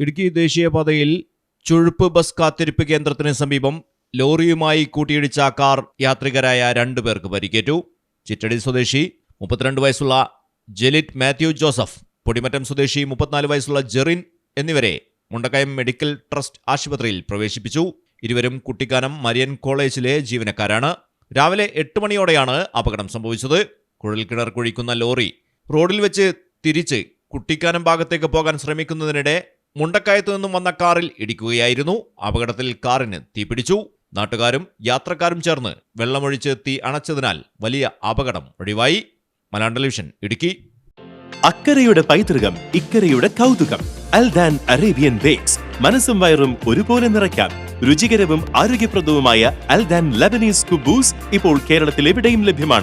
ഇടുക്കി ദേശീയപാതയിൽ ചുഴുപ്പ് ബസ് കാത്തിരിപ്പ് കേന്ദ്രത്തിന് സമീപം ലോറിയുമായി കൂട്ടിയിടിച്ച കാർ യാത്രികരായ രണ്ടുപേർക്ക് പരിക്കേറ്റു. ചിറ്റടി സ്വദേശി മുപ്പത്തിരണ്ട് വയസ്സുള്ള ജെലിറ്റ് മാത്യു ജോസഫ് പൊടിമറ്റം സ്വദേശി മുപ്പത്തിനാല് വയസ്സുള്ള ജെറിൻ എന്നിവരെ മുണ്ടക്കയം മെഡിക്കൽ ട്രസ്റ്റ് ആശുപത്രിയിൽ പ്രവേശിപ്പിച്ചു. ഇരുവരും കുട്ടിക്കാനം മരിയൻ കോളേജിലെ ജീവനക്കാരാണ്. രാവിലെ എട്ട് മണിയോടെയാണ് അപകടം സംഭവിച്ചത്. കുഴൽക്കിണർ കുഴിക്കുന്ന ലോറി റോഡിൽ വെച്ച് തിരിച്ച് കുട്ടിക്കാനം ഭാഗത്തേക്ക് പോകാൻ ശ്രമിക്കുന്നതിനിടെ മുണ്ടക്കയത്തു നിന്നും വന്ന കാറിൽ ഇടിക്കുകയായിരുന്നു. അപകടത്തിൽ കാറിന് തീപിടിച്ചു നാട്ടുകാരും യാത്രക്കാരും ചേർന്ന് വെള്ളമൊഴിച്ച് തീ അണച്ചതിനാൽ വലിയ അപകടം ഒഴിവായി. മലയാളം ടെലിവിഷൻ ഇടുക്കി. അക്കരയുടെ പൈതൃകം ഇക്കരയുടെ കൗതുകം. Aldan Arabian bakes. മനസ്സും വയറും ഒരുപോലെ നിറയ്ക്കാം. രുചികരവും ആരോഗ്യപ്രദവുമായ അൽദാൻ ലബനീസ് കുബൂസ് ഇപ്പോൾ കേരളത്തിൽ എവിടെയും ലഭ്യമാണ്.